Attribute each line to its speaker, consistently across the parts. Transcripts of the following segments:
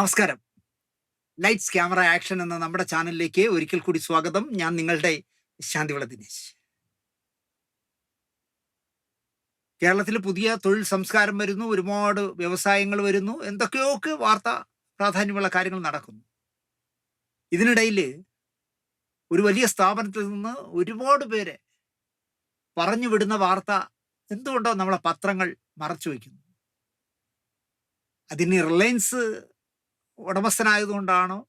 Speaker 1: നമസ്കാരം. Lights camera action എന്ന നമ്മുടെ ചാനലിലേക്ക് ഒരിക്കൽ കൂടി സ്വാഗതം. ഞാൻ നിങ്ങളുടെ ശാന്തിവിള ദിനേശ്. കേരളത്തിൽ പുതിയ തൊഴിൽ സംസ്കാരം വരുന്നു ഒരുപാട് വ്യവസായങ്ങൾ വരുന്നു എന്തൊക്കെയൊക്കെ വാർത്ത പ്രാധാന്യമുള്ള കാര്യങ്ങൾ നടക്കുന്നു. ഇതിനിടയിൽ ഒരു വലിയ സ്ഥാപനത്തിൽ നിന്ന് ഒരുപാട് പേരെ പറഞ്ഞു വിടുന്ന വാർത്ത എന്തുകൊണ്ടോ നമ്മളെ പത്രങ്ങൾ മറച്ചു വയ്ക്കുന്നു അതിന് റിലയൻസ് ഉടമസ്ഥനായതുകൊണ്ടാണോ?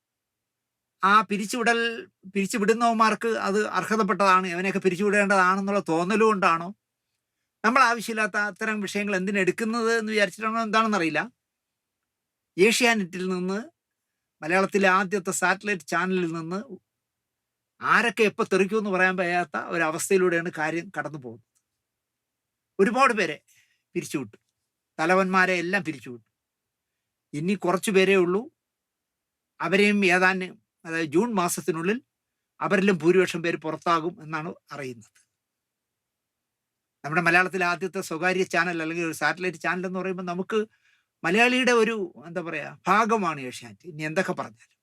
Speaker 1: ആ പിരിച്ചുവിടൽ പിരിച്ചുവിടുന്നവന്മാർക്ക് അത് അർഹതപ്പെട്ടതാണ് അവനെയൊക്കെ പിരിച്ചുവിടേണ്ടതാണെന്നുള്ള തോന്നലും കൊണ്ടാണോ? നമ്മൾ ആവശ്യമില്ലാത്ത അത്തരം വിഷയങ്ങൾ എന്തിനെടുക്കുന്നത് എന്ന് വിചാരിച്ചിട്ടാണോ എന്താണെന്നറിയില്ല ഏഷ്യാനെറ്റിൽ നിന്ന് മലയാളത്തിലെ ആദ്യത്തെ സാറ്റലൈറ്റ് ചാനലിൽ നിന്ന് ആരൊക്കെ എപ്പോൾ തെറിക്കുമെന്ന് പറയാൻ വയ്യാത്ത ഒരവസ്ഥയിലൂടെയാണ് കാര്യം കടന്നു പോകുന്നത്. ഒരുപാട് പേരെ പിരിച്ചുവിട്ടു. തലവന്മാരെ എല്ലാം പിരിച്ചുവിട്ടു. ഇനി കുറച്ചു പേരേ ഉള്ളൂ. അവരെയും ഏതാനും അതായത് ജൂൺ മാസത്തിനുള്ളിൽ അവരിലും ഭൂരിപക്ഷം പേര് പുറത്താകും എന്നാണ് അറിയുന്നത്. നമ്മുടെ മലയാളത്തിലെ ആദ്യത്തെ സ്വകാര്യ ചാനൽ അല്ലെങ്കിൽ ഒരു സാറ്റലൈറ്റ് ചാനൽ എന്ന് പറയുമ്പോൾ നമുക്ക് മലയാളിയുടെ ഒരു എന്താ പറയുക ഭാഗമാണ് ഏഷ്യാനെറ്റ്. ഇനി എന്തൊക്കെ പറഞ്ഞാലും.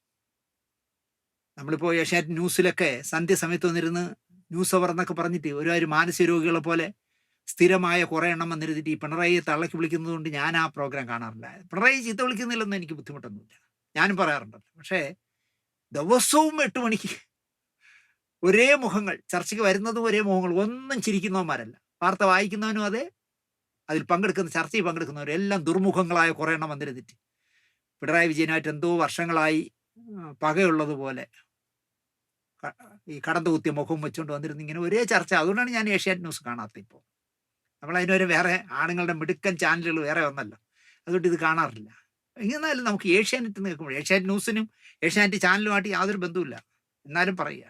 Speaker 1: നമ്മളിപ്പോൾ ഏഷ്യാനെറ്റ് ന്യൂസിലൊക്കെ സന്ധ്യ സമയത്ത് വന്നിരുന്ന് ന്യൂസ് അവർ എന്നൊക്കെ പറഞ്ഞിട്ട് ഒരുപാട് മാനസിക രോഗികളെ പോലെ സ്ഥിരമായ കുറേ എണ്ണം വന്നിരുന്നിട്ട് ഈ പിണറായി തള്ളക്ക് വിളിക്കുന്നതുകൊണ്ട് ഞാൻ ആ പ്രോഗ്രാം കാണാറില്ല. പിണറായി ചീത്ത വിളിക്കുന്നില്ലെന്ന് എനിക്ക് ബുദ്ധിമുട്ടൊന്നുമില്ല. ഞാനും പറയാറുണ്ട്. പക്ഷേ ദിവസവും എട്ട് മണിക്ക് ഒരേ മുഖങ്ങൾ ചർച്ചയ്ക്ക് വരുന്നതും ഒരേ മുഖങ്ങൾ ഒന്നും ചിരിക്കുന്നവന്മാരല്ല. വാർത്ത വായിക്കുന്നവനും അതെ അതിൽ പങ്കെടുക്കുന്ന ചർച്ചയിൽ പങ്കെടുക്കുന്നവരും എല്ലാം ദുർമുഖങ്ങളായ കുറേ എണ്ണം വന്നിരുന്നിട്ട് പിണറായി വിജയനായിട്ട് എന്തോ വർഷങ്ങളായി പകയുള്ളതുപോലെ ഈ കടന്നു കുത്തിയ മുഖം വെച്ചുകൊണ്ട് വന്നിരുന്ന ഇങ്ങനെ ഒരേ ചർച്ച. അതുകൊണ്ടാണ് ഞാൻ ഏഷ്യാനെറ്റ് ന്യൂസ് കാണാത്ത ഇപ്പോൾ. നമ്മൾ അതിനൊരു വേറെ ആണുങ്ങളുടെ മിടുക്കൻ ചാനലുകൾ വേറെ ഒന്നല്ല. അതുകൊണ്ട് ഇത് കാണാറില്ല. എന്നാലും നമുക്ക് ഏഷ്യാനെറ്റ് എന്ന് കേൾക്കുമ്പോൾ ഏഷ്യാനെറ്റ് ന്യൂസിനും ഏഷ്യാനെറ്റ് ചാനലുമായിട്ട് യാതൊരു ബന്ധവുമില്ല. എന്നാലും പറയുക.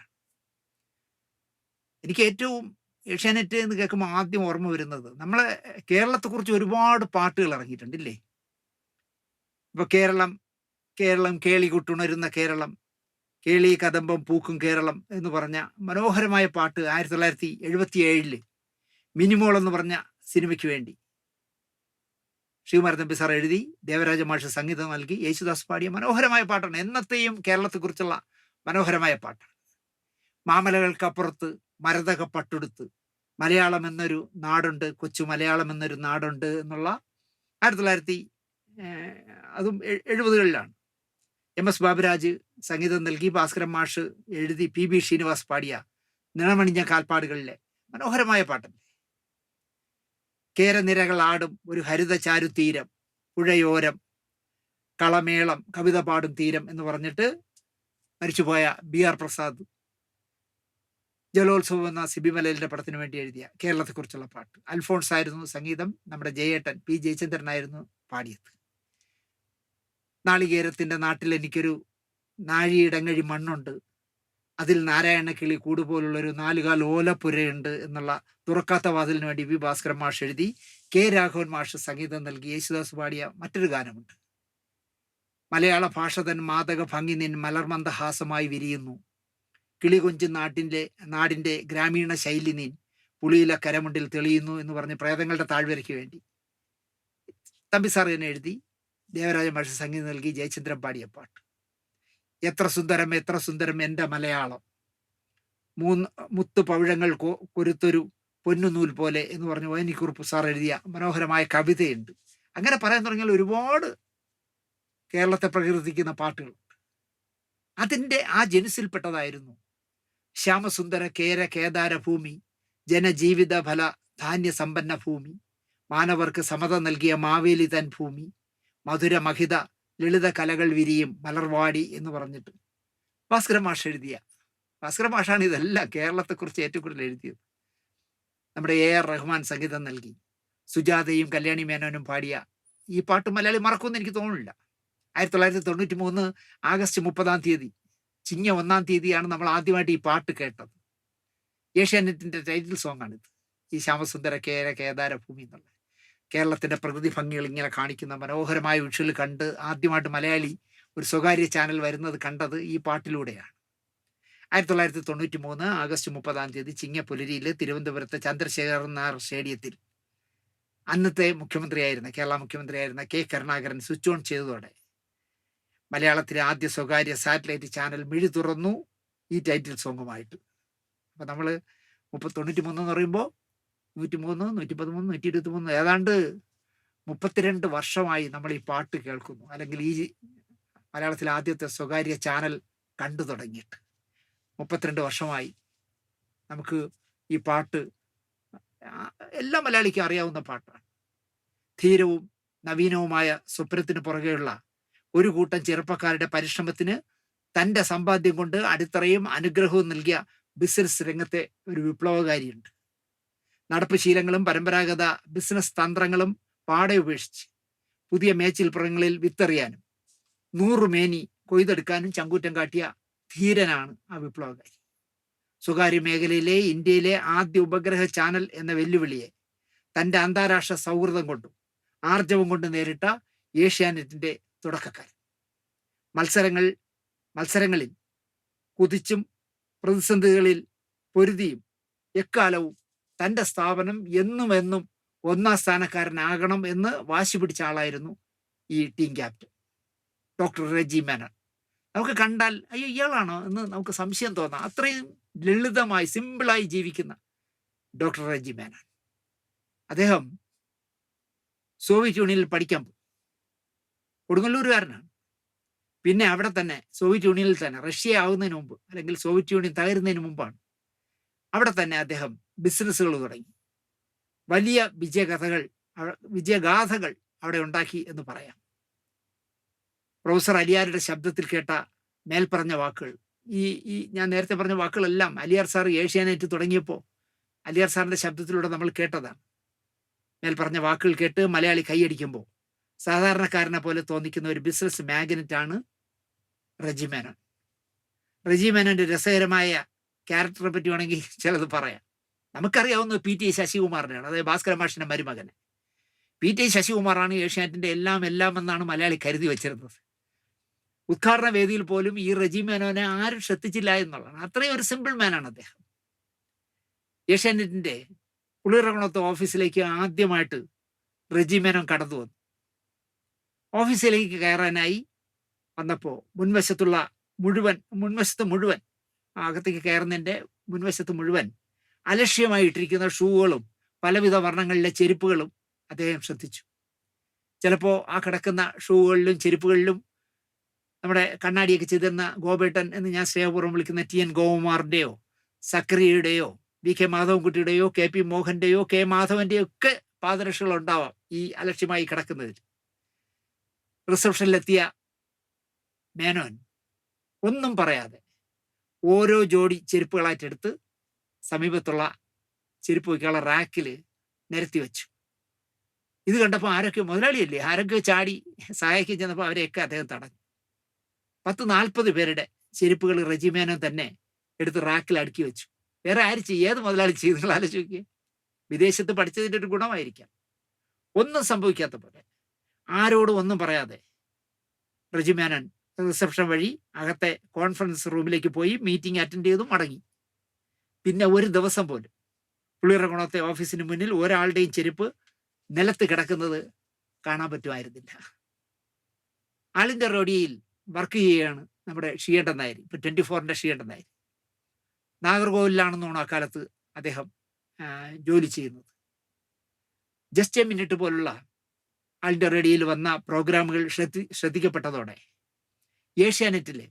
Speaker 1: എനിക്ക് ഏറ്റവും ഏഷ്യാനെറ്റ് എന്ന് കേൾക്കുമ്പോൾ ആദ്യം ഓർമ്മ വരുന്നത് നമ്മളെ കേരളത്തെക്കുറിച്ച് ഒരുപാട് പാട്ടുകൾ ഇറങ്ങിയിട്ടുണ്ട് ഇല്ലേ? ഇപ്പൊ കേരളം കേരളം കേളി കൊട്ടുണരുന്ന കേരളം കേളി കദമ്പം പൂക്കും കേരളം എന്ന് പറഞ്ഞ മനോഹരമായ പാട്ട് ആയിരത്തി തൊള്ളായിരത്തി എഴുപത്തി ഏഴിൽ മിനിമോൾ എന്ന് പറഞ്ഞ സിനിമയ്ക്ക് വേണ്ടി. ശിവമാരൻ തമ്പി സാർ എഴുതി ദേവരാജ മാഷ് സംഗീതം നൽകി യേശുദാസ് പാടിയ മനോഹരമായ പാട്ടാണ്. എന്നത്തെയും കേരളത്തെക്കുറിച്ചുള്ള മനോഹരമായ പാട്ടാണ്. മാമലകൾക്കപ്പുറത്ത് മരതക പട്ടെടുത്ത് മലയാളം എന്നൊരു നാടുണ്ട് കൊച്ചു മലയാളം എന്നൊരു നാടുണ്ട് എന്നുള്ള ആയിരത്തി തൊള്ളായിരത്തി അതും എഴുപതുകളിലാണ്. എം എസ് ബാബുരാജ് സംഗീതം നൽകി ഭാസ്കരൻ മാഷ് എഴുതി പി. ബി. ശ്രീനിവാസ് പാടിയ നിണമണിഞ്ഞ കാൽപ്പാടുകളിലെ മനോഹരമായ പാട്ടല്ലേ? കേരനിരകൾ ആടും ഒരു ഹരിത ചാരുതീരം പുഴയോരം കളമേളം കവിത പാടും തീരം എന്ന് പറഞ്ഞിട്ട് മരിച്ചുപോയ ബി ആർ പ്രസാദ്. ജലോത്സവം എന്ന സിബി മലയിലിന്റെ പടത്തിന് വേണ്ടി എഴുതിയ കേരളത്തെക്കുറിച്ചുള്ള പാട്ട്. അൽഫോൺസ് ആയിരുന്നു സംഗീതം. നമ്മുടെ ജയേട്ടൻ പി ജയചന്ദ്രനായിരുന്നു പാടിയത്. നാളികേരത്തിന്റെ നാട്ടിൽ എനിക്കൊരു നാഴിയിടങ്ങഴി മണ്ണുണ്ട്. അതിൽ നാരായണ കിളി കൂടുപോലുള്ള ഒരു നാലുകാൽ ഓലപ്പുരയുണ്ട് എന്നുള്ള തുറക്കാത്ത വാതിലിന് വേണ്ടി വി ഭാസ്കരൻ മാഷ് എഴുതി കെ രാഘവൻ മാഷ് സംഗീതം നൽകി യേശുദാസ് പാടിയ മറ്റൊരു ഗാനമുണ്ട്. മലയാള ഭാഷ തൻ മാതക ഭംഗി നിൻ മലർമന്ദഹാസമായി വിരിയുന്നു. കിളികൊഞ്ച് നാട്ടിന്റെ നാടിന്റെ ഗ്രാമീണ ശൈലി നിൻ പുളിയില കരമുണ്ടിൽ തെളിയുന്നു എന്ന് പറഞ്ഞ് പ്രേതങ്ങളുടെ താഴ്വരയ്ക്ക് വേണ്ടി. തമ്പി സാർ എഴുതി ദേവരാജ മാഷ് സംഗീതം നൽകി ജയചന്ദ്രൻ പാടിയ പാട്ട്. എത്ര സുന്ദരം എത്ര സുന്ദരം എന്റെ മലയാളം. മൂന്ന് മുത്തു പവിഴങ്ങൾ കൊരുത്തൊരു പൊന്നുനൂൽ പോലെ എന്ന് പറഞ്ഞു വൈനിക്കുറുപ്പ് സാർ എഴുതിയ മനോഹരമായ കവിതയുണ്ട്. അങ്ങനെ പറയാൻ തുടങ്ങിയാൽ ഒരുപാട് കേരളത്തെ പ്രകീർത്തിക്കുന്ന പാട്ടുകളുണ്ട് അതിന്റെ ആ ജനുസിൽപ്പെട്ടതായിരുന്നു. ശ്യാമസുന്ദര കേര കേദാര ഭൂമി ജനജീവിത ഫല ധാന്യ സമ്പന്ന ഭൂമി മാനവർക്ക് സമത നൽകിയ മാവേലി തൻ ഭൂമി മധുര മഹിത ലളിത കലകൾ വിരിയും മലർവാടി എന്ന് പറഞ്ഞിട്ട് ഭാസ്കര മാഷ് എഴുതിയ. ഭാസ്കര മാഷാണ് ഇതല്ല കേരളത്തെക്കുറിച്ച് ഏറ്റവും കൂടുതൽ എഴുതിയത്. നമ്മുടെ എ ആർ റഹ്മാൻ സംഗീതം നൽകി. സുജാതയും കല്യാണി മേനോനും പാടിയ ഈ പാട്ട് മലയാളി മറക്കുമെന്ന് എനിക്ക് തോന്നുന്നില്ല. ആയിരത്തി തൊള്ളായിരത്തി തൊണ്ണൂറ്റി മൂന്ന് ആഗസ്റ്റ് മുപ്പതാം തീയതി ചിങ്ങ ഒന്നാം തീയതിയാണ് നമ്മൾ ആദ്യമായിട്ട് ഈ പാട്ട് കേട്ടത്. ഏഷ്യാനെറ്റിന്റെ ടൈറ്റിൽ സോങ്ങാണിത്. ഈ ശ്യാമസുന്ദര കേര കേദാര ഭൂമി എന്നുള്ളത് കേരളത്തിന്റെ പ്രകൃതി ഭംഗികൾ ഇങ്ങനെ കാണിക്കുന്ന മനോഹരമായ വിഷ്വൽ കണ്ട് ആദ്യമായിട്ട് മലയാളി ഒരു സ്വകാര്യ ചാനൽ വരുന്നത് കണ്ടത് ഈ പാട്ടിലൂടെയാണ്. ആയിരത്തി തൊള്ളായിരത്തി തൊണ്ണൂറ്റി മൂന്ന് ആഗസ്റ്റ് മുപ്പതാം തീയതി ചിങ്ങപ്പുലരിയിൽ തിരുവനന്തപുരത്ത് ചന്ദ്രശേഖരൻ നായർ സ്റ്റേഡിയത്തിൽ അന്നത്തെ മുഖ്യമന്ത്രിയായിരുന്ന കേരള മുഖ്യമന്ത്രിയായിരുന്ന കെ കരുണാകരൻ സ്വിച്ച് ഓൺ ചെയ്തതോടെ മലയാളത്തിലെ ആദ്യ സ്വകാര്യ സാറ്റലൈറ്റ് ചാനൽ മിഴി തുറന്നു ഈ ടൈറ്റിൽ സോങ്ങുമായിട്ട്. അപ്പം നമ്മൾ മുപ്പത്തി തൊണ്ണൂറ്റി മൂന്ന് എന്ന് പറയുമ്പോൾ നൂറ്റി മൂന്ന് നൂറ്റി പതിമൂന്ന് നൂറ്റി ഇരുപത്തി മൂന്ന് ഏതാണ്ട് മുപ്പത്തിരണ്ട് വർഷമായി നമ്മൾ ഈ പാട്ട് കേൾക്കുന്നു. അല്ലെങ്കിൽ ഈ മലയാളത്തിൽ ആദ്യത്തെ സ്വകാര്യ ചാനൽ കണ്ടു തുടങ്ങിയിട്ട് മുപ്പത്തിരണ്ട് വർഷമായി നമുക്ക് ഈ പാട്ട് എല്ലാ മലയാളിക്കും അറിയാവുന്ന പാട്ടാണ്. ധീരവും നവീനവുമായ സ്വപ്നത്തിന് പുറകെയുള്ള ഒരു കൂട്ടം ചെറുപ്പക്കാരുടെ പരിശ്രമത്തിന് തന്റെ സമ്പാദ്യം കൊണ്ട് അടിത്തറയും അനുഗ്രഹവും നൽകിയ ബിസിനസ് രംഗത്തെ ഒരു വിപ്ലവകാരിയുണ്ട്. നടപ്പ് ശീലങ്ങളും പരമ്പരാഗത ബിസിനസ് തന്ത്രങ്ങളും പാടെ ഉപേക്ഷിച്ച് പുതിയ മേച്ചിൽപ്പുറങ്ങളിൽ വിത്തെറിയാനും നൂറ് മേനി കൊയ്തെടുക്കാനും ചങ്കൂറ്റം കാട്ടിയ ധീരനാണ് ആ വിപ്ലവകാരി. സ്വകാര്യ മേഖലയിലെ ഇന്ത്യയിലെ ആദ്യ ഉപഗ്രഹ ചാനൽ എന്ന വെല്ലുവിളിയെ തന്റെ അന്താരാഷ്ട്ര സൗഹൃദം കൊണ്ടും ആർജവം കൊണ്ടും നേരിട്ട ഏഷ്യാനെറ്റിന്റെ തുടക്കക്കാരൻ. മത്സരങ്ങൾ മത്സരങ്ങളിൽ കുതിച്ചും പ്രതിസന്ധികളിൽ പൊരുതിയും എക്കാലവും തന്റെ സ്ഥാപനം എന്നും എന്നും ഒന്നാം സ്ഥാനക്കാരനാകണം എന്ന് വാശി പിടിച്ച ആളായിരുന്നു ഈ team captain. Doctor Reji Menon. നമുക്ക് കണ്ടാൽ അയ്യോ ഇയാളാണോ? എന്ന് നമുക്ക് സംശയം തോന്നാം. അത്രയും ലളിതമായി സിമ്പിളായി ജീവിക്കുന്ന ഡോക്ടർ റെജി മേനൻ. അദ്ദേഹം സോവിയറ്റ് യൂണിയനിൽ പഠിക്കാൻ പോയി. കൊടുങ്ങല്ലൂരുകാരനാണ്. പിന്നെ അവിടെ തന്നെ സോവിയറ്റ് യൂണിയനിൽ തന്നെ റഷ്യ ആവുന്നതിന് മുമ്പ് അല്ലെങ്കിൽ സോവിയറ്റ് യൂണിയൻ തകരുന്നതിന് മുമ്പാണ്. അവിടെ തന്നെ അദ്ദേഹം ബിസിനസ്സുകൾ തുടങ്ങി. വലിയ വിജയകഥകൾ വിജയഗാഥകൾ അവിടെ ഉണ്ടാക്കി എന്ന് പറയാം. പ്രൊഫസർ അലിയാരുടെ ശബ്ദത്തിൽ കേട്ട മേൽപ്പറഞ്ഞ വാക്കുകൾ. ഈ ഈ ഞാൻ നേരത്തെ പറഞ്ഞ വാക്കുകളെല്ലാം അലിയാർ സാർ ഏഷ്യാനെറ്റ് തുടങ്ങിയപ്പോൾ അലിയാർ സാറിന്റെ ശബ്ദത്തിലൂടെ നമ്മൾ കേട്ടതാണ്. മേൽപ്പറഞ്ഞ വാക്കുകൾ കേട്ട് മലയാളി കൈയടിക്കുമ്പോൾ സാധാരണക്കാരനെ പോലെ തോന്നിക്കുന്ന ഒരു ബിസിനസ് മാഗ്നറ്റ് ആണ് റെജിമേനൻ. റെജിമേനന്റെ രസകരമായ ക്യാരക്ടറെ പറ്റി വേണമെങ്കിൽ ചിലത് പറയാം. നമുക്കറിയാവുന്ന പി ടി ശശികുമാറിനെയാണ്. അതായത് ഭാസ്കര മാഷിന്റെ മരുമകൻ പി ടി ശശികുമാറാണ് ഏഷ്യാനെറ്റിന്റെ എല്ലാം എല്ലാം എന്നാണ് മലയാളി കരുതി വെച്ചിരുന്നത്. ഉദ്ഘാടന വേദിയിൽ പോലും ഈ റജി മേനോനെ ആരും ശ്രദ്ധിച്ചില്ല എന്നുള്ളതാണ്. അത്രയും ഒരു സിമ്പിൾ മാനാണ് അദ്ദേഹം. ഏഷ്യാനെറ്റിന്റെ കുളിറകുണത്ത് ഓഫീസിലേക്ക് ആദ്യമായിട്ട് റജി മേനോൻ കടന്നു വന്നു. ഓഫീസിലേക്ക് കയറാനായി വന്നപ്പോൾ മുൻവശത്തുള്ള മുഴുവൻ മുൻവശത്ത് മുഴുവൻ അകത്തേക്ക് കയറുന്നതിന്റെ മുൻവശത്ത് മുഴുവൻ അലക്ഷ്യമായി ഇട്ടിരിക്കുന്ന ഷൂകളും പലവിധ വർണങ്ങളിലെ ചെരുപ്പുകളും അദ്ദേഹം ശ്രദ്ധിച്ചു. ചിലപ്പോൾ ആ കിടക്കുന്ന ഷൂകളിലും ചെരുപ്പുകളിലും നമ്മുടെ കണ്ണാടിയൊക്കെ ചെയ്തിരുന്ന ഗോപേട്ടൻ എന്ന് ഞാൻ സ്നേഹപൂർവം വിളിക്കുന്ന ടി എൻ ഗോകുമാറിന്റെയോ സക്രിയയുടെയോ വി കെ മാധവൻകുട്ടിയുടെയോ കെ പി മോഹന്റെയോ കെ മാധവന്റെയോ ഒക്കെ പാദരക്ഷകൾ ഉണ്ടാവാം ഈ അലക്ഷ്യമായി കിടക്കുന്നതിൽ. റിസപ്ഷനിലെത്തിയ മേനോൻ ഒന്നും പറയാതെ ഓരോ ജോഡി ചെരുപ്പുകളായിട്ടെടുത്ത് സമീപത്തുള്ള ചെരുപ്പ് വയ്ക്കാനുള്ള റാക്കിൽ നിരത്തി വെച്ചു. ഇത് കണ്ടപ്പോൾ ആരൊക്കെ മുതലാളിയല്ലേ? ആരൊക്കെ ചാടി സഹായിക്കാൻ ചെന്നപ്പോൾ അവരെയൊക്കെ അദ്ദേഹം തടഞ്ഞു. പത്ത് നാൽപ്പത് പേരുടെ ചെരുപ്പുകൾ റെജിമേനം തന്നെ എടുത്ത് റാക്കിൽ അടുക്കി വെച്ചു. വേറെ ആര് ചെയ്യും? ഏത് മുതലാളി ചെയ്തുള്ള ആലോചിക്കുക. വിദേശത്ത് പഠിച്ചതിന്റെ ഒരു ഗുണമായിരിക്കാം. ഒന്നും സംഭവിക്കാത്ത പോലെ. ആരോടും ഒന്നും പറയാതെ റെജിമേനൻ റിസപ്ഷൻ വഴി അകത്തെ കോൺഫറൻസ് റൂമിലേക്ക് പോയി മീറ്റിംഗ് അറ്റൻഡ് ചെയ്തു മടങ്ങി. പിന്നെ ഒരു ദിവസം പോലും. പുളിയറകുണത്തെ ഓഫീസിന് മുന്നിൽ ഒരാളുടെയും ചെരുപ്പ് നിലത്ത് കിടക്കുന്നത് കാണാൻ പറ്റുമായിരുന്നില്ല. ആളിന്റെ റോഡിയിൽ വർക്ക് ചെയ്യുകയാണ് നമ്മുടെ ഷീയണ്ടൻ നായർ. ഇപ്പൊ ട്വന്റി ഫോറിന്റെ ഷീയണ്ടൻ നായർ. നാഗർകോവിലാണെന്നാണ് അക്കാലത്ത് അദ്ദേഹം ജോലി ചെയ്യുന്നത്. ജസ്റ്റ് എ മിനിറ്റ് പോലുള്ള ആളിന്റെ റേഡിയോയിൽ വന്ന പ്രോഗ്രാമുകൾ ശ്രദ്ധി ശ്രദ്ധിക്കപ്പെട്ടതോടെ ഏഷ്യാനെറ്റിലെ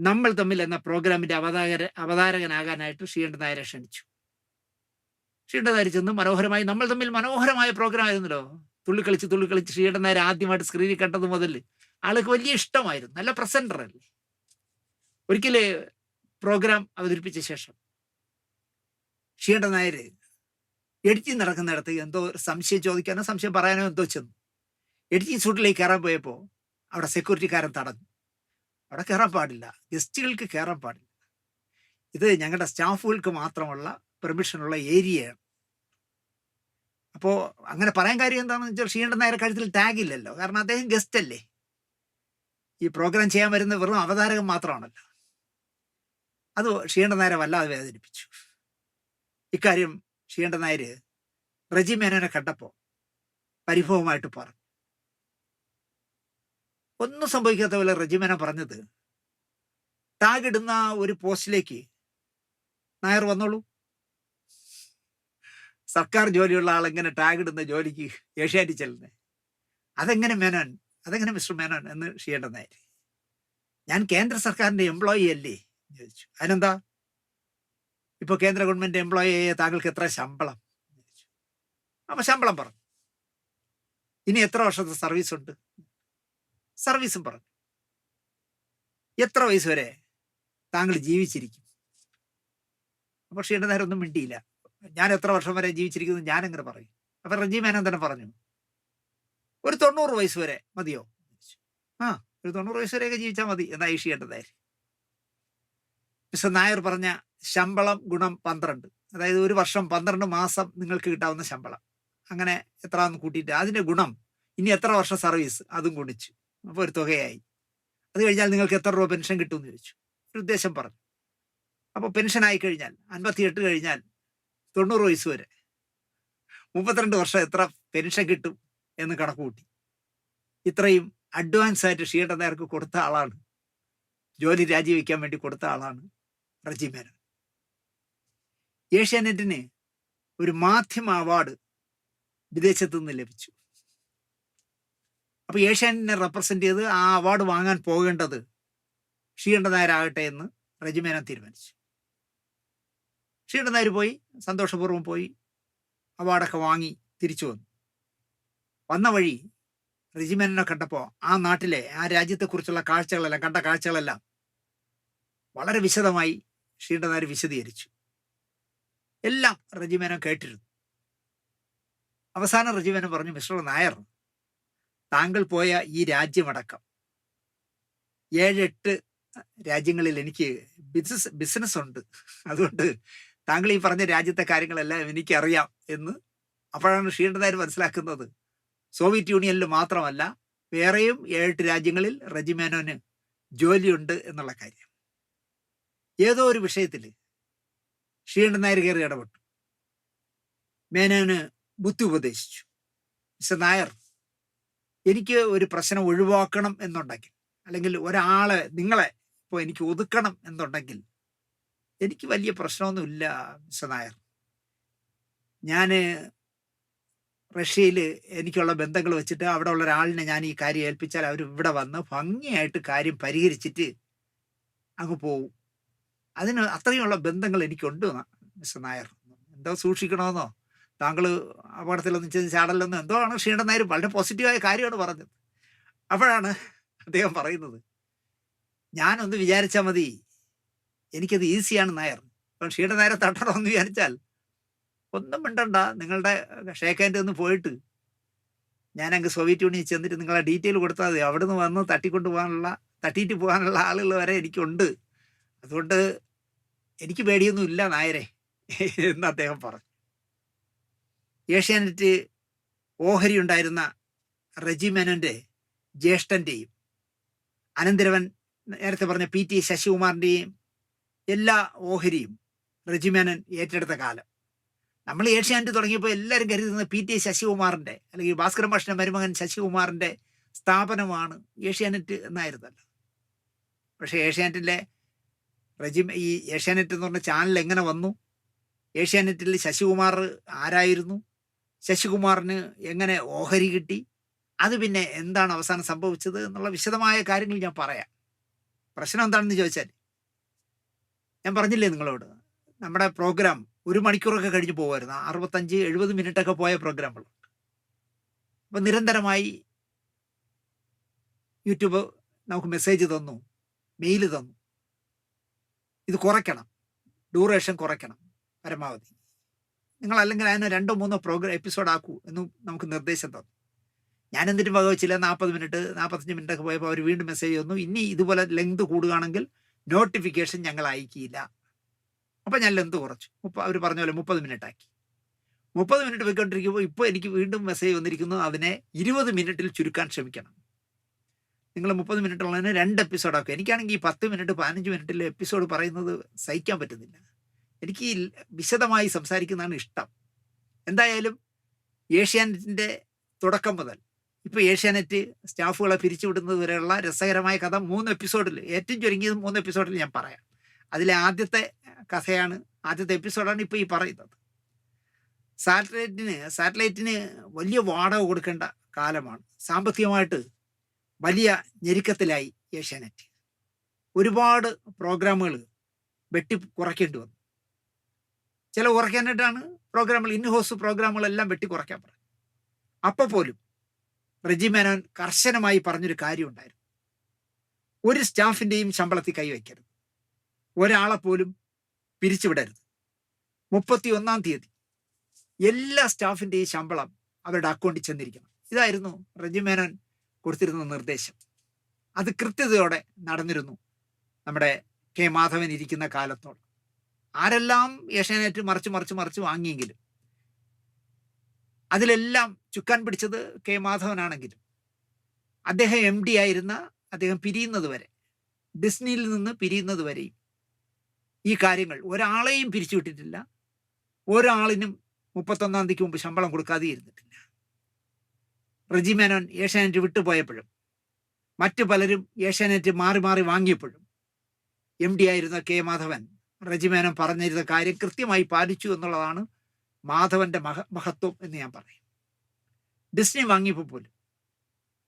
Speaker 1: നമ്മൾ തമ്മിൽ എന്ന പ്രോഗ്രാമിന്റെ അവതാര അവതാരകനാകാനായിട്ട് ഷീണ്ട നായരെ ക്ഷണിച്ചു. ഷീണ്ട നായർ ചെന്ന് മനോഹരമായി നമ്മൾ തമ്മിൽ മനോഹരമായ പ്രോഗ്രാം ആയിരുന്നല്ലോ. തുള്ളിക്കളിച്ച് തുള്ളിക്കളിച്ച് ഷീണ്ട നായർ ആദ്യമായിട്ട് സ്ക്രീനിൽ കണ്ടത് മുതൽ ആൾക്ക് വലിയ ഇഷ്ടമായിരുന്നു. നല്ല പ്രസന്റർ അല്ലേ. ഒരിക്കൽ പ്രോഗ്രാം അവതരിപ്പിച്ച ശേഷം ഷീണ്ട നായർ നടക്കുന്നിടത്ത് എന്തോ സംശയം ചോദിക്കാനോ സംശയം പറയാനോ എന്തോ ചെന്നു. എഡിറ്റിംഗ് സൂട്ടിലേക്ക് കയറാൻ പോയപ്പോൾ അവിടെ സെക്യൂരിറ്റിക്കാരൻ തടഞ്ഞു. അവിടെ കയറാൻ പാടില്ല. ഗസ്റ്റുകൾക്ക് കയറാൻ പാടില്ല. ഇത് ഞങ്ങളുടെ സ്റ്റാഫുകൾക്ക് മാത്രമുള്ള പെർമിഷനുള്ള ഏരിയയാണ്. അപ്പോൾ അങ്ങനെ പറയാൻ കാര്യം എന്താണെന്ന് വെച്ചാൽ ഷീണ്ട നേരെ കഴുത്തിൽ ടാഗ് ഇല്ലല്ലോ. കാരണം അദ്ദേഹം ഗസ്റ്റ് അല്ലേ? ഈ പ്രോഗ്രാം ചെയ്യാൻ വരുന്ന വെറും അവതാരകൻ മാത്രമാണല്ലോ. അത് ഷീണ്ട നായരെ വല്ലാതെ വേദനിപ്പിച്ചു. ഇക്കാര്യം ഷീണ്ട നായർ റജി മേനോനെ കണ്ടപ്പോൾ പരിഭവമായിട്ട് പറഞ്ഞു. ഒന്നും സംഭവിക്കാത്ത പോലെ റെജിമന പറഞ്ഞത്. ടാഗ് ഇടുന്ന ഒരു പോസ്റ്റിലേക്ക് നായർ വന്നോളൂ. സർക്കാർ ജോലിയുള്ള ആൾ എങ്ങനെ ടാഗ് ഇടുന്ന ജോലിക്ക് ഏഷ്യാറ്റി ചെല്ലുന്നത് അതെങ്ങനെ മേനോൻ അതെങ്ങനെ മിസ്റ്റർ മേനോൻ എന്ന് ചെയ്യേണ്ട നായർ. ഞാൻ കേന്ദ്ര സർക്കാരിന്റെ എംപ്ലോയി അല്ലേ? ചോദിച്ചു. അതിനെന്താ? ഇപ്പൊ കേന്ദ്ര ഗവൺമെന്റ് എംപ്ലോയി താങ്കൾക്ക് എത്ര ശമ്പളം? അപ്പോൾ അപ്പൊ ശമ്പളം പറഞ്ഞു. ഇനി എത്ര വർഷത്തെ സർവീസ് ഉണ്ട്? സർവീസും പറഞ്ഞു. എത്ര വയസ്സ് വരെ താങ്കൾ ജീവിച്ചിരിക്കും? പക്ഷെ ഷീണ്ട നേരം ഒന്നും മിണ്ടിയില്ല. ഞാൻ എത്ര വർഷം വരെ ജീവിച്ചിരിക്കുന്നു ഞാൻ എങ്ങനെ പറയും. അപ്പൊ റജി മേനോൻ തന്നെ പറഞ്ഞു. ഒരു തൊണ്ണൂറ് വയസ്സ് വരെ മതിയോ? ആ ഒരു തൊണ്ണൂറ് വയസ്സ് വരെയൊക്കെ ജീവിച്ചാൽ മതി എന്നാ ഈ ഷീണ്ട നായർ മിസ്റ്റർ നായർ പറഞ്ഞ ശമ്പളം ഗുണം പന്ത്രണ്ട്. അതായത് ഒരു വർഷം പന്ത്രണ്ട് മാസം നിങ്ങൾക്ക് കിട്ടാവുന്ന ശമ്പളം. അങ്ങനെ എത്ര കൂട്ടിയിട്ട് അതിന്റെ ഗുണം ഇനി എത്ര വർഷം സർവീസ്? അതും ഗുണിച്ചു. അപ്പോൾ ഒരു തുകയായി അത് കഴിഞ്ഞാൽ നിങ്ങൾക്ക് എത്ര രൂപ പെൻഷൻ കിട്ടും എന്ന് ചോദിച്ചു. ഒരു ഉദ്ദേശം പറഞ്ഞു. അപ്പോൾ പെൻഷൻ ആയി കഴിഞ്ഞാൽ അൻപത്തിയെട്ട് കഴിഞ്ഞാൽ തൊണ്ണൂറ് വയസ്സ് വരെ മുപ്പത്തിരണ്ട് വർഷം എത്ര പെൻഷൻ കിട്ടും എന്ന് കണക്ക് കൂട്ടി. ഇത്രയും അഡ്വാൻസ് ആയിട്ട് ഷീയുടെ നേർക്ക് കൊടുത്ത ആളാണ്. ജോലി രാജിവെക്കാൻ വേണ്ടി കൊടുത്ത ആളാണ് റജി മേനോൻ. ഏഷ്യാനെറ്റിന് ഒരു മാധ്യമ അവാർഡ് വിദേശത്തു നിന്ന് ലഭിച്ചു. അപ്പൊ ഏഷ്യാനെ റെപ്രസെന്റ് ചെയ്ത് ആ അവാർഡ് വാങ്ങാൻ പോകേണ്ടത് ഷീണ്ട നായരാകട്ടെ എന്ന് റജിമേന തീരുമാനിച്ചു. ഷീണ്ട നായർ പോയി സന്തോഷപൂർവം പോയി അവാർഡൊക്കെ വാങ്ങി തിരിച്ചു വന്നു. വന്ന വഴി റജിമേനെ കണ്ടപ്പോൾ ആ നാട്ടിലെ ആ രാജ്യത്തെക്കുറിച്ചുള്ള കാഴ്ചകളെല്ലാം കണ്ട കാഴ്ചകളെല്ലാം വളരെ വിശദമായി ഷീണ്ട നായർ വിശദീകരിച്ചു. എല്ലാം റജിമേനം കേട്ടിരുന്നു. അവസാനം റജിമേനം പറഞ്ഞു മിസ്റ്റർ നായർ താങ്കൾ പോയ ഈ രാജ്യമടക്കം. ഏഴെട്ട് രാജ്യങ്ങളിൽ എനിക്ക് ബിസിനസ് ബിസിനസ് ഉണ്ട് അതുകൊണ്ട് താങ്കൾ ഈ പറഞ്ഞ രാജ്യത്തെ കാര്യങ്ങളെല്ലാം എനിക്കറിയാം എന്ന് അപ്പോഴാണ് ഷീണ്ടനായർ മനസ്സിലാക്കുന്നത്. സോവിയറ്റ് യൂണിയനിൽ മാത്രമല്ല വേറെയും ഏഴെട്ട് രാജ്യങ്ങളിൽ റജിമേനോന് ജോലിയുണ്ട് എന്നുള്ള കാര്യം. ഏതോ ഒരു വിഷയത്തിൽ ഷീണ്ട നായർ കയറി ഇടപെട്ടു. മേനോന് ബുദ്ധി ഉപദേശിച്ചു. മിസ്റ്റർ നായർ എനിക്ക് ഒരു പ്രശ്നം ഒഴിവാക്കണം എന്നുണ്ടെങ്കിൽ അല്ലെങ്കിൽ ഒരാളെ നിങ്ങളെ ഇപ്പോൾ എനിക്ക് ഒതുക്കണം എന്നുണ്ടെങ്കിൽ എനിക്ക് വലിയ പ്രശ്നമൊന്നുമില്ല മിസ്റ്റർ നായർ. ഞാൻ റഷ്യയിൽ എനിക്കുള്ള ബന്ധങ്ങൾ വെച്ചിട്ട് അവിടെ ഉള്ള ഒരാളിനെ ഞാൻ ഈ കാര്യം ഏൽപ്പിച്ചാൽ അവർ ഇവിടെ വന്ന് ഭംഗിയായിട്ട് കാര്യം പരിഹരിച്ചിട്ട് അങ്ങ് പോവും. അതിന് അത്രയുള്ള ബന്ധങ്ങൾ എനിക്കുണ്ട് മിസ്റ്റർ നായർ. എന്തോ സൂക്ഷിക്കണമെന്നോ താങ്കൾ അപകടത്തിലൊന്നും ചെന്ന് ചാടലൊന്നും എന്തോ ആണ് ക്ഷീണം നായർ വളരെ പോസിറ്റീവായ കാര്യമാണ് പറഞ്ഞത്. അപ്പോഴാണ് അദ്ദേഹം പറയുന്നത് ഞാനൊന്ന് വിചാരിച്ചാൽ മതി എനിക്കത് ഈസിയാണ് നായർ. അപ്പം ക്ഷീണ നായരെ തട്ടണമെന്ന് വിചാരിച്ചാൽ ഒന്നും മിണ്ടണ്ട. നിങ്ങളുടെ ഷേക്ക് ഒന്ന് പോയിട്ട് ഞാനങ്ങ് സോവിയറ്റ് യൂണിയൻ ചെന്നിട്ട് നിങ്ങളെ ഡീറ്റെയിൽ കൊടുത്താൽ മതി. അവിടുന്ന് വന്ന് തട്ടിക്കൊണ്ട് പോകാനുള്ള തട്ടിയിട്ട് പോകാനുള്ള ആളുകൾ വരെ എനിക്കുണ്ട്. അതുകൊണ്ട് എനിക്ക് പേടിയൊന്നുമില്ല നായരെ എന്ന് അദ്ദേഹം പറഞ്ഞു. ഏഷ്യാനെറ്റ് ഓഹരി ഉണ്ടായിരുന്ന റെജി മേനോന്റെ ജ്യേഷ്ഠന്റെയും അനന്തരവൻ നേരത്തെ പറഞ്ഞ പി ടി ശശികുമാറിന്റെയും എല്ലാ ഓഹരിയും റജിമേനൻ ഏറ്റെടുത്ത കാലം. നമ്മൾ ഏഷ്യാനെറ്റ് തുടങ്ങിയപ്പോൾ എല്ലാവരും കരുതുന്നത് പി ടി ശശികുമാറിന്റെ അല്ലെങ്കിൽ ഭാസ്കരൻ ഭാഷന്റെ മരുമകൻ ശശികുമാറിന്റെ സ്ഥാപനമാണ് ഏഷ്യാനെറ്റ് എന്നായിരുന്നല്ലോ. പക്ഷേ ഏഷ്യാനെറ്റിലെ റജിം ഈ ഏഷ്യാനെറ്റ് എന്ന് പറഞ്ഞ ചാനൽ എങ്ങനെ വന്നു? ഏഷ്യാനെറ്റിൽ ശശികുമാർ ആരായിരുന്നു? ശശികുമാറിന് എങ്ങനെ ഓഹരി കിട്ടി? അത് പിന്നെ എന്താണ് അവസാനം സംഭവിച്ചത് എന്നുള്ള വിശദമായ കാര്യങ്ങൾ ഞാൻ പറയാം. പ്രശ്നം എന്താണെന്ന് ചോദിച്ചാൽ ഞാൻ പറഞ്ഞില്ലേ നിങ്ങളോട് നമ്മുടെ പ്രോഗ്രാം ഒരു മണിക്കൂറൊക്കെ കഴിഞ്ഞ് പോകുമായിരുന്നു. അറുപത്തഞ്ച് എഴുപത് മിനിറ്റൊക്കെ പോയ പ്രോഗ്രാമുകൾ. അപ്പം നിരന്തരമായി യൂട്യൂബ് നമുക്ക് മെസ്സേജ് തന്നു മെയിൽ തന്നു. ഇത് കുറയ്ക്കണം. ഡ്യൂറേഷൻ കുറയ്ക്കണം പരമാവധി. നിങ്ങൾ അല്ലെങ്കിൽ അതിനെ രണ്ടോ മൂന്നോ പ്രോഗ്രാം എപ്പിസോഡ് ആക്കൂ എന്ന് നമുക്ക് നിർദ്ദേശം തന്നു. ഞാൻ എന്നിട്ട് വകവച്ചില്ല. നാൽപ്പത് മിനിറ്റ് നാൽപ്പത്തഞ്ച് മിനിറ്റ് ഒക്കെ പോയപ്പോൾ അവർ വീണ്ടും മെസ്സേജ് തന്നു. ഇനി ഇതുപോലെ ലെങ്ത് കൂടുകയാണെങ്കിൽ നോട്ടിഫിക്കേഷൻ ഞങ്ങൾ അയക്കിയില്ല. അപ്പം ഞാൻ ലെങ്ത് കുറച്ചു. മുപ്പ അവർ പറഞ്ഞ പോലെ മുപ്പത് മിനിറ്റ് ആക്കി മുപ്പത് മിനിറ്റ് പോയിക്കൊണ്ടിരിക്കുമ്പോൾ ഇപ്പോൾ എനിക്ക് വീണ്ടും മെസ്സേജ് വന്നിരിക്കുന്നു. അതിനെ ഇരുപത് മിനിറ്റിൽ ചുരുക്കാൻ ശ്രമിക്കണം. നിങ്ങൾ മുപ്പത് മിനിറ്റ് ഉള്ളതിന് രണ്ട് എപ്പിസോഡ് ആക്കും എനിക്കാണെങ്കിൽ ഈ പത്ത് മിനിറ്റ് പതിനഞ്ച് മിനിറ്റിൽ എപ്പിസോഡ് പറയുന്നത് സഹിക്കാൻ പറ്റുന്നില്ല. എനിക്ക് വിശദമായി സംസാരിക്കുന്നതാണ് ഇഷ്ടം. എന്തായാലും ഏഷ്യാനെറ്റിന്റെ തുടക്കം മുതൽ ഇപ്പോൾ ഏഷ്യാനെറ്റ് സ്റ്റാഫുകളെ പിരിച്ചുവിടുന്നത് വരെയുള്ള രസകരമായ കഥ മൂന്ന് എപ്പിസോഡിൽ ഏറ്റവും ചുരുങ്ങിയത് മൂന്ന് എപ്പിസോഡിൽ ഞാൻ പറയാം. അതിലെ ആദ്യത്തെ കഥയാണ് ആദ്യത്തെ എപ്പിസോഡാണ് ഇപ്പോൾ ഈ പറയുന്നത്. സാറ്റലൈറ്റിന് സാറ്റലൈറ്റിന് വലിയ വാടക കൊടുക്കേണ്ട കാലമാണ്. സാമ്പത്തികമായിട്ട് വലിയ ഞെരുക്കത്തിലായി ഏഷ്യാനെറ്റ്. ഒരുപാട് പ്രോഗ്രാമുകൾ വെട്ടി കുറയ്ക്കേണ്ടി വന്നു. ചില കുറയ്ക്കാനായിട്ടാണ് പ്രോഗ്രാമുകൾ ഇൻ ഹോസ് പ്രോഗ്രാമുകളെല്ലാം വെട്ടി കുറയ്ക്കാൻ പറഞ്ഞു. അപ്പോൾ പോലും റെജി മേനോൻ കർശനമായി പറഞ്ഞൊരു കാര്യം ഉണ്ടായിരുന്നു. ഒരു സ്റ്റാഫിന്റെയും ശമ്പളത്തിൽ കൈവയ്ക്കരുത് ഒരാളെ പോലും പിരിച്ചുവിടരുത്. മുപ്പത്തി ഒന്നാം തീയതി എല്ലാ സ്റ്റാഫിന്റെയും ശമ്പളം അവരുടെ അക്കൗണ്ടിൽ ചെന്നിരിക്കണം. ഇതായിരുന്നു റെജി മേനോൻ കൊടുത്തിരുന്ന നിർദ്ദേശം. അത് കൃത്യതയോടെ നടന്നിരുന്നു നമ്മുടെ കെ മാധവൻ ഇരിക്കുന്ന കാലത്തോളം. ആരെല്ലാം ഏഷ്യാനെറ്റ് മറിച്ച് മറിച്ച് മറിച്ച് വാങ്ങിയെങ്കിലും അതിലെല്ലാം ചുക്കാൻ പിടിച്ചത് കെ മാധവനാണെങ്കിലും. അദ്ദേഹം എം ഡി ആയിരുന്ന അദ്ദേഹം പിരിയുന്നത് വരെ ഡിസ്നിയിൽ നിന്ന് പിരിയുന്നത് വരെയും ഈ കാര്യങ്ങൾ ഒരാളെയും പിരിച്ചുവിട്ടിട്ടില്ല ഒരാളിനും മുപ്പത്തൊന്നാം തീയതിക്ക് മുമ്പ് ശമ്പളം കൊടുക്കാതെ ഇരുന്നിട്ടില്ല. റജി മേനോൻ ഏഷ്യാനെറ്റ് വിട്ടുപോയപ്പോഴും മറ്റു പലരും ഏഷ്യാനെറ്റ് മാറി മാറി വാങ്ങിയപ്പോഴും എം ഡി ആയിരുന്ന കെ മാധവൻ റജിമേനൻ പറഞ്ഞിരുന്ന കാര്യം കൃത്യമായി പാലിച്ചു എന്നുള്ളതാണ് മാധവന്റെ മഹ മഹത്വം എന്ന് ഞാൻ പറയും. ഡിസ്നി വാങ്ങിയപ്പോൾ പോലും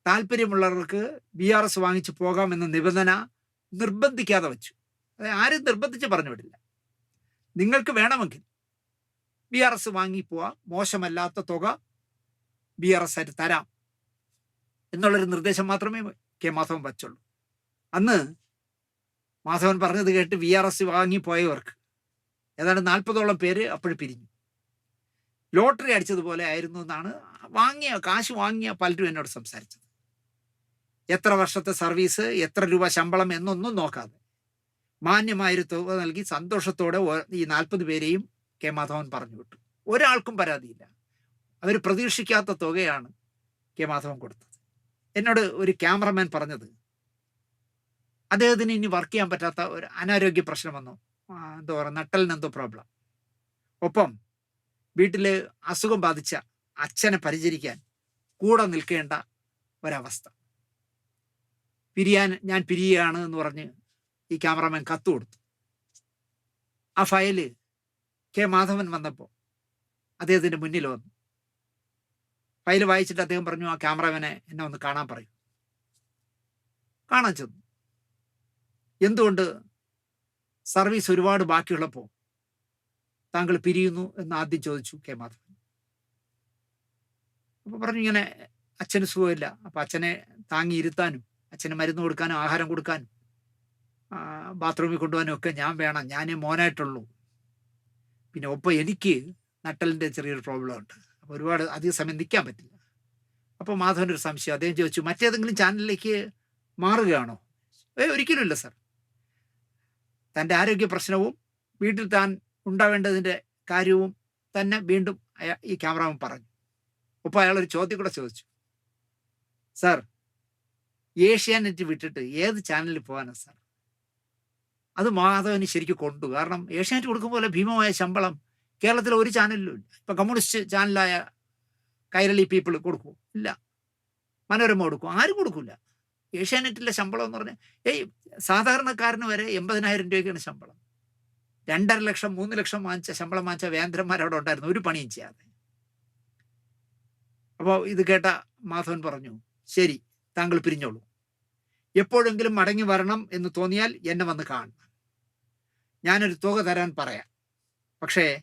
Speaker 1: താല്പര്യമുള്ളവർക്ക് ബി ആർ എസ് വാങ്ങിച്ചു പോകാമെന്ന നിബന്ധന നിർബന്ധിക്കാതെ വെച്ചു. അത് ആരും നിർബന്ധിച്ച് പറഞ്ഞു വിടില്ല. നിങ്ങൾക്ക് വേണമെങ്കിൽ ബി ആർ എസ് വാങ്ങി പോവാം. മോശമല്ലാത്ത തുക ബി ആർ എസ് ആയിട്ട് തരാം. എന്നുള്ളൊരു നിർദ്ദേശം മാത്രമേ കെ മാധവൻ വച്ചുള്ളൂ. അന്ന് മാധവൻ പറഞ്ഞത് കേട്ട് വി ആർ എസ് വാങ്ങിപ്പോയവർക്ക് ഏതാണ്ട് നാൽപ്പതോളം പേര് അപ്പോഴും പിരിഞ്ഞു. ലോട്ടറി അടിച്ചതുപോലെ ആയിരുന്നു എന്നാണ് വാങ്ങിയ കാശ് വാങ്ങിയ പലരും എന്നോട് സംസാരിച്ചത്. എത്ര വർഷത്തെ സർവീസ് എത്ര രൂപ ശമ്പളം എന്നൊന്നും നോക്കാതെ. മാന്യമായൊരു തുക നൽകി സന്തോഷത്തോടെ ഈ നാൽപ്പത് പേരെയും കെ മാധവൻ പറഞ്ഞു വിട്ടു. ഒരാൾക്കും പരാതിയില്ല. അവർ പ്രതീക്ഷിക്കാത്ത തുകയാണ് കെ മാധവൻ കൊടുത്തത്. എന്നോട് ഒരു ക്യാമറമാൻ പറഞ്ഞത് അദ്ദേഹത്തിന് ഇനി വർക്ക് ചെയ്യാൻ പറ്റാത്ത ഒരു അനാരോഗ്യ പ്രശ്നം വന്നു. എന്താ പറയുക നട്ടലിന് എന്തോ പ്രോബ്ലം ഒപ്പം വീട്ടിൽ അസുഖം ബാധിച്ച അച്ഛനെ പരിചരിക്കാൻ കൂടെ നിൽക്കേണ്ട ഒരവസ്ഥ. പിരിയാൻ ഞാൻ പിരിയുകയാണ് എന്ന് പറഞ്ഞ് ഈ ക്യാമറമാൻ കത്ത് കൊടുത്തു. ആ ഫയൽ കെ മാധവൻ വന്നപ്പോൾ അദ്ദേഹത്തിന്റെ മുന്നിൽ വന്നു. ഫയൽ വായിച്ചിട്ട് അദ്ദേഹം പറഞ്ഞു ആ ക്യാമറമാനെ എന്നെ ഒന്ന് കാണാൻ പറയും. കാണാൻ ചെന്നു. എന്തുകൊണ്ട് സർവീസ് ഒരുപാട് ബാക്കിയുള്ളപ്പോൾ താങ്കൾ പിരിയുന്നു എന്ന് ആദ്യം ചോദിച്ചു കെ മാധവൻ. അപ്പൊ പറഞ്ഞു ഇങ്ങനെ അച്ഛന് സുഖമില്ല. അപ്പൊ അച്ഛനെ താങ്ങിയിരുത്താനും അച്ഛന് മരുന്ന് കൊടുക്കാനും ആഹാരം കൊടുക്കാനും ബാത്റൂമിൽ കൊണ്ടുപോകാനും ഒക്കെ ഞാൻ വേണം. ഞാനേ മോനായിട്ടുള്ളൂ. പിന്നെ ഒപ്പം എനിക്ക് നട്ടലിന്റെ ചെറിയൊരു പ്രോബ്ലം ഉണ്ട്. അപ്പോൾ ഒരുപാട് അധിക സമയം നിൽക്കാൻ പറ്റില്ല. അപ്പോൾ മാധവന്റെ ഒരു സംശയം. അദ്ദേഹം ചോദിച്ചു മറ്റേതെങ്കിലും ചാനലിലേക്ക് മാറുകയാണോ? ഏ ഒരിക്കലുമില്ല സാർ തന്റെ ആരോഗ്യ പ്രശ്നവും വീട്ടിൽ താൻ ഉണ്ടാവേണ്ടതിന്റെ കാര്യവും തന്നെ വീണ്ടും ഈ ക്യാമറാമൻ പറഞ്ഞു. ഒപ്പം അയാൾ ഒരു ചോദ്യം കൂടെ ചോദിച്ചു. സാർ ഏഷ്യാനെറ്റ് വിട്ടിട്ട് ഏത് ചാനലിൽ പോകാനാണ് സാർ? അത് മാധവന് ശരിക്കും കൊണ്ടു. കാരണം ഏഷ്യാനെറ്റ് കൊടുക്കുമ്പോൾ ഭീമമായ ശമ്പളം? കേരളത്തിലെ ഒരു ചാനലിലും ഇല്ല. ഇപ്പം കമ്മ്യൂണിസ്റ്റ് ചാനലായ കൈരളി പീപ്പിൾ കൊടുക്കും ഇല്ല. മനോരമ കൊടുക്കും ആരും കൊടുക്കില്ല ഏഷ്യാനെറ്റിലെ ശമ്പളം എന്ന് പറഞ്ഞാൽ ഏയ് സാധാരണക്കാരന് വരെ എൺപതിനായിരം രൂപയ്ക്കാണ് ശമ്പളം. രണ്ടര ലക്ഷം മൂന്ന് ലക്ഷം വാങ്ങിച്ച ശമ്പളം വാങ്ങിച്ച വേന്ദ്രന്മാർ അവിടെ ഉണ്ടായിരുന്നു. ഒരു പണിയും ചെയ്യാതെ. അപ്പോൾ ഇത് കേട്ട മാധവൻ പറഞ്ഞു ശരി താങ്കൾ പിരിഞ്ഞോളൂ. എപ്പോഴെങ്കിലും മടങ്ങി വരണം എന്ന് തോന്നിയാൽ എന്നെ വന്ന് കാണണം. ഞാനൊരു തുക തരാൻ പറയാം. പക്ഷേ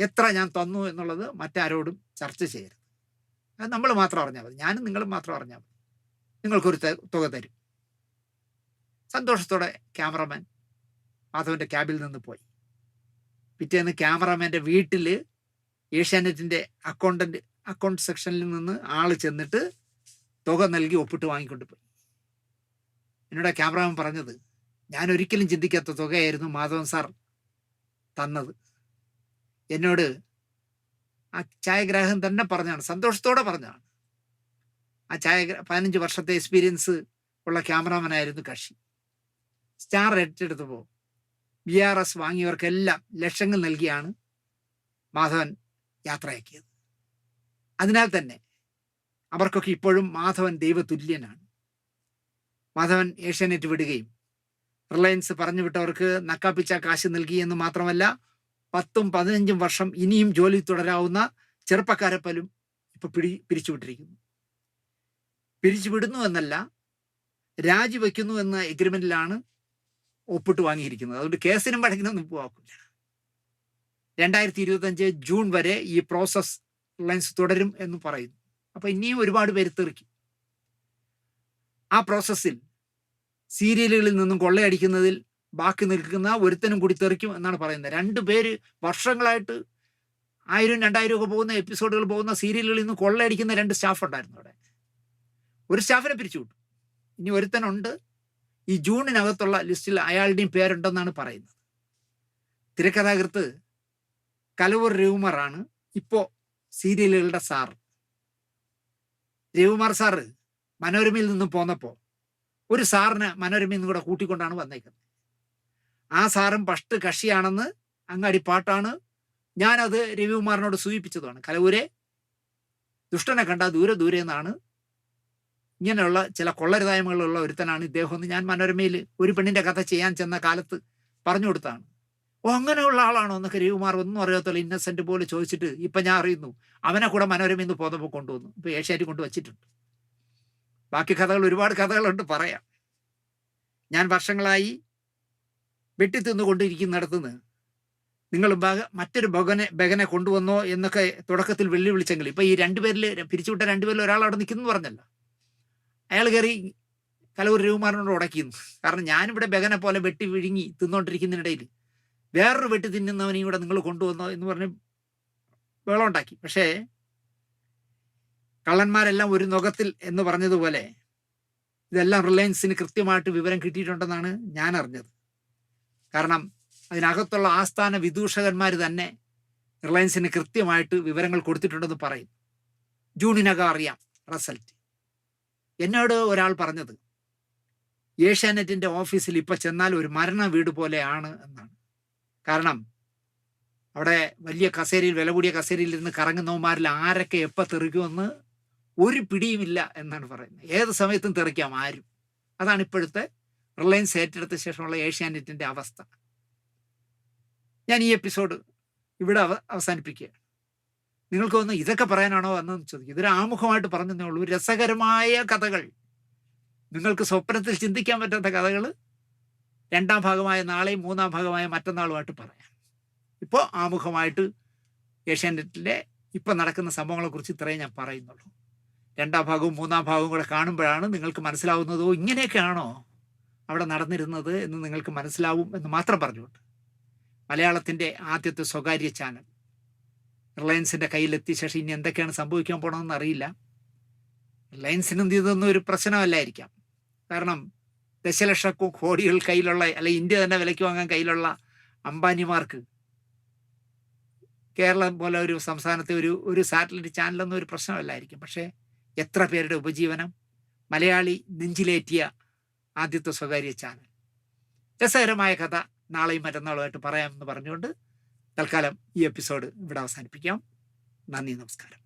Speaker 1: എത്ര ഞാൻ തന്നു എന്നുള്ളത് മറ്റാരോടും ചർച്ച ചെയ്യരുത്. അത് നമ്മൾ മാത്രം അറിഞ്ഞാൽ മതി. ഞാനും നിങ്ങളും മാത്രം അറിഞ്ഞാൽ മതി. നിങ്ങൾക്കൊരു തുക തരും. സന്തോഷത്തോടെ ക്യാമറമാൻ മാധവന്റെ ക്യാബിൽ നിന്ന് പോയി. പിറ്റേന്ന് ക്യാമറമാന്റെ വീട്ടിൽ ഏഷ്യാനെറ്റിന്റെ അക്കൗണ്ടന്റ് അക്കൗണ്ട് സെക്ഷനിൽ നിന്ന് ആൾ ചെന്നിട്ട് തുക നൽകി ഒപ്പിട്ട് വാങ്ങിക്കൊണ്ട് പോയി. എന്നോട് ക്യാമറമാൻ പറഞ്ഞത് ഞാൻ ഒരിക്കലും ചിന്തിക്കാത്ത തുകയായിരുന്നു മാധവൻ സാർ തന്നത്. എന്നോട് ആ ഛായഗ്രാഹം തന്നെ പറഞ്ഞാണ് സന്തോഷത്തോടെ പറഞ്ഞാണ് ആ ഛായ പതിനഞ്ച് വർഷത്തെ എക്സ്പീരിയൻസ് ഉള്ള ക്യാമറാമാനായിരുന്നു കക്ഷി. സ്റ്റാർ ഏറ്റെടുത്തപ്പോൾ ബി ആർ എസ് വാങ്ങിയവർക്കെല്ലാം ലക്ഷങ്ങൾ നൽകിയാണ് മാധവൻ യാത്രയാക്കിയത്. അതിനാൽ തന്നെ അവർക്കൊക്കെ ഇപ്പോഴും മാധവൻ ദൈവതുല്യനാണ്. മാധവൻ ഏഷ്യാനെറ്റ് വിടുകയും റിലയൻസ് പറഞ്ഞു വിട്ടവർക്ക് നക്കാപ്പിച്ച കാശ് നൽകി എന്ന് മാത്രമല്ല പത്തും പതിനഞ്ചും വർഷം ഇനിയും ജോലി തുടരാവുന്ന ചെറുപ്പക്കാരെ പോലും ഇപ്പൊ പിടി പിരിച്ചുവിട്ടിരിക്കുന്നു. പിരിച്ചുവിടുന്നു എന്നല്ല രാജിവെക്കുന്നു എന്ന എഗ്രിമെന്റിലാണ് ഒപ്പിട്ട് വാങ്ങിയിരിക്കുന്നത്. അതുകൊണ്ട് കേസിനും വഴക്കിനൊന്നും പോവാക്കില്ല. രണ്ടായിരത്തി ഇരുപത്തഞ്ച് ജൂൺ വരെ ഈ പ്രോസസ് ലൈൻസ് തുടരും എന്ന് പറയുന്നു. അപ്പൊ ഇനിയും ഒരുപാട് പേര് തെറിക്കും. ആ പ്രോസസ്സിൽ സീരിയലുകളിൽ നിന്നും കൊള്ളയടിക്കുന്നതിൽ ബാക്കി നിൽക്കുന്ന ഒരുത്തനും കൂടി തെറിക്കും എന്നാണ് പറയുന്നത്. രണ്ടു പേര് വർഷങ്ങളായിട്ട് ആയിരം രണ്ടായിരം ഒക്കെ പോകുന്ന എപ്പിസോഡുകൾ പോകുന്ന സീരിയലുകളിൽ നിന്ന് കൊള്ളയടിക്കുന്ന രണ്ട് സ്റ്റാഫ് ഉണ്ടായിരുന്നു അവിടെ. ഒരു സ്റ്റാഫിനെ പിരിച്ചുവിട്ടു ഇനി ഒരുത്തനുണ്ട്. ഈ ജൂണിനകത്തുള്ള ലിസ്റ്റിൽ അയാളുടെയും പേരുണ്ടെന്നാണ് പറയുന്നത്. തിരക്കഥാകൃത്ത് കലവൂർ രവികുമാറാണ് ഇപ്പോ സീരിയലുകളുടെ സാർ രവികുമാർ സാറ് മനോരമയിൽ നിന്നും പോന്നപ്പോ ഒരു സാറിന് മനോരമയിൽ നിന്നും കൂടെ കൂട്ടിക്കൊണ്ടാണ് വന്നേക്കുന്നത്. ആ സാറും ഫസ്റ്റ് കഷിയാണെന്ന് അങ്ങാടി പാട്ടാണ്. ഞാനത് രവികുമാറിനോട് സൂചിപ്പിച്ചതാണ് കലവൂരെ ദുഷ്ടനെ കണ്ട ദൂരെ ദൂരെ എന്നാണ് ഇങ്ങനെയുള്ള ചില കൊള്ളരുതായ്മകളുള്ള ഒരുത്തനാണ് ഇദ്ദേഹം എന്ന് ഞാൻ മനോരമയിൽ ഒരു പെണ്ണിന്റെ കഥ ചെയ്യാൻ ചെന്ന കാലത്ത് പറഞ്ഞു കൊടുത്താണ്. ഓ അങ്ങനെയുള്ള ആളാണോ എന്നൊക്കെ രവികുമാർ ഒന്നും അറിയാത്തുള്ള ഇന്നസെന്റ് പോലെ ചോദിച്ചിട്ട് ഇപ്പൊ ഞാൻ അറിയുന്നു. അവനെ കൂടെ മനോരമയിൽ നിന്ന് പോന്നപ്പോൾ കൊണ്ടുവന്നു. ഇപ്പൊ ഏഷ്യാറ്റി കൊണ്ട് വച്ചിട്ടുണ്ട്. ബാക്കി കഥകൾ ഒരുപാട് കഥകളുണ്ട് പറയാം. ഞാൻ വർഷങ്ങളായി വെട്ടി തിന്നുകൊണ്ടിരിക്കുന്നിടത്തുനിന്ന് നിങ്ങൾ മറ്റൊരു ബഹനെ ബഹനെ കൊണ്ടുവന്നോ എന്നൊക്കെ തുടക്കത്തിൽ വെല്ലുവിളിച്ചെങ്കിൽ ഇപ്പൊ ഈ രണ്ടുപേരിൽ പിരിച്ചുവിട്ട രണ്ടുപേരിൽ ഒരാൾ അവിടെ നിൽക്കുന്നു പറഞ്ഞല്ല. അയാൾ കയറി കലൂർ രവികുമാറിനോട് ഉടക്കിയിരുന്നു. കാരണം ഞാനിവിടെ ബഗനെ പോലെ വെട്ടി വിഴുങ്ങി തിന്നുകൊണ്ടിരിക്കുന്നതിനിടയിൽ വേറൊരു വെട്ടി തിന്നുന്നവനെയും ഇവിടെ നിങ്ങൾ കൊണ്ടുവന്നോ എന്ന് പറഞ്ഞ് വേളമുണ്ടാക്കി പക്ഷേ കള്ളന്മാരെല്ലാം ഒരു നുഖത്തിൽ എന്ന് പറഞ്ഞതുപോലെ ഇതെല്ലാം റിലയൻസിന് കൃത്യമായിട്ട് വിവരം കിട്ടിയിട്ടുണ്ടെന്നാണ് ഞാൻ അറിഞ്ഞത് കാരണം അതിനകത്തുള്ള ആസ്ഥാന വിദൂഷകന്മാർ തന്നെ റിലയൻസിന് കൃത്യമായിട്ട് വിവരങ്ങൾ കൊടുത്തിട്ടുണ്ടെന്ന് പറയും. ജൂണിനകം അറിയാം റിസൾട്ട്. എന്നോട് ഒരാൾ പറഞ്ഞത് ഏഷ്യാനെറ്റിന്റെ ഓഫീസിൽ ഇപ്പൊ ചെന്നാൽ ഒരു മരണ വീട് പോലെയാണ് എന്നാണ്. കാരണം അവിടെ വലിയ കസേരയിൽ വില കൂടിയ കസേരയിൽ ഇരുന്ന് കറങ്ങുന്നവന്മാരിൽ ആരൊക്കെ എപ്പോൾ തെറിക്കുമെന്ന് ഒരു പിടിയുമില്ല എന്നാണ് പറയുന്നത്. ഏത് സമയത്തും തെറിക്കാം ആരും. അതാണ് ഇപ്പോഴത്തെ റിലയൻസ് ഏറ്റെടുത്ത ശേഷമുള്ള ഏഷ്യാനെറ്റിന്റെ അവസ്ഥ. ഞാൻ ഈ എപ്പിസോഡ് ഇവിടെ അവ അവസാനിപ്പിക്കുകയാണ്. നിങ്ങൾക്ക് ഒന്ന് ഇതൊക്കെ പറയാനാണോ വന്നതെന്ന് ചോദിക്കും. ഇതൊരു ആമുഖമായിട്ട് പറഞ്ഞതേ ഉള്ളൂ. രസകരമായ കഥകൾ. നിങ്ങൾക്ക് സ്വപ്നത്തിൽ ചിന്തിക്കാൻ പറ്റാത്ത കഥകൾ രണ്ടാം ഭാഗമായ നാളെയും മൂന്നാം ഭാഗമായ മറ്റന്നാളുമായിട്ട് പറയാം. ഇപ്പോൾ ആമുഖമായിട്ട് ഏഷ്യാനെറ്റിലെ ഇപ്പം നടക്കുന്ന സംഭവങ്ങളെക്കുറിച്ച് ഇത്രയും ഞാൻ പറയുന്നുള്ളൂ. രണ്ടാം ഭാഗവും മൂന്നാം ഭാഗവും കൂടെ കാണുമ്പോഴാണ് നിങ്ങൾക്ക് മനസ്സിലാവുന്നതോ ഇങ്ങനെയൊക്കെയാണോ അവിടെ നടന്നിരുന്നത് എന്ന് നിങ്ങൾക്ക് മനസ്സിലാവും എന്ന് മാത്രം പറഞ്ഞുകൊണ്ട്. മലയാളത്തിന്റെ ആദ്യത്തെ സ്വകാര്യ ചാനൽ. റിലയൻസിന്റെ കയ്യിലെത്തിയ ശേഷം ഇനി എന്തൊക്കെയാണ് സംഭവിക്കാൻ പോകണമെന്ന് അറിയില്ല. റിലയൻസിനും ഇതൊന്നും ഒരു പ്രശ്നമല്ലായിരിക്കാം. കാരണം ദശലക്ഷ കോടികൾ കയ്യിലുള്ള അല്ലെ ഇന്ത്യ തന്നെ വിലയ്ക്ക് വാങ്ങാൻ കയ്യിലുള്ള അംബാനിമാർക്ക് കേരളം പോലെ ഒരു സംസ്ഥാനത്തെ ഒരു ഒരു സാറ്റലൈറ്റ് ചാനലൊന്നും ഒരു പ്രശ്നമല്ലായിരിക്കും. പക്ഷേ എത്ര പേരുടെ ഉപജീവനം? മലയാളി നെഞ്ചിലേറ്റിയ ആദ്യത്തെ സ്വകാര്യ ചാനൽ. രസകരമായ കഥ. നാളെയും മറ്റന്നാളുമായിട്ട് പറയാമെന്ന് പറഞ്ഞുകൊണ്ട് തൽക്കാലം ഈ എപ്പിസോഡ് ഇവിടെ അവസാനിപ്പിക്കാം. നന്ദി നമസ്കാരം.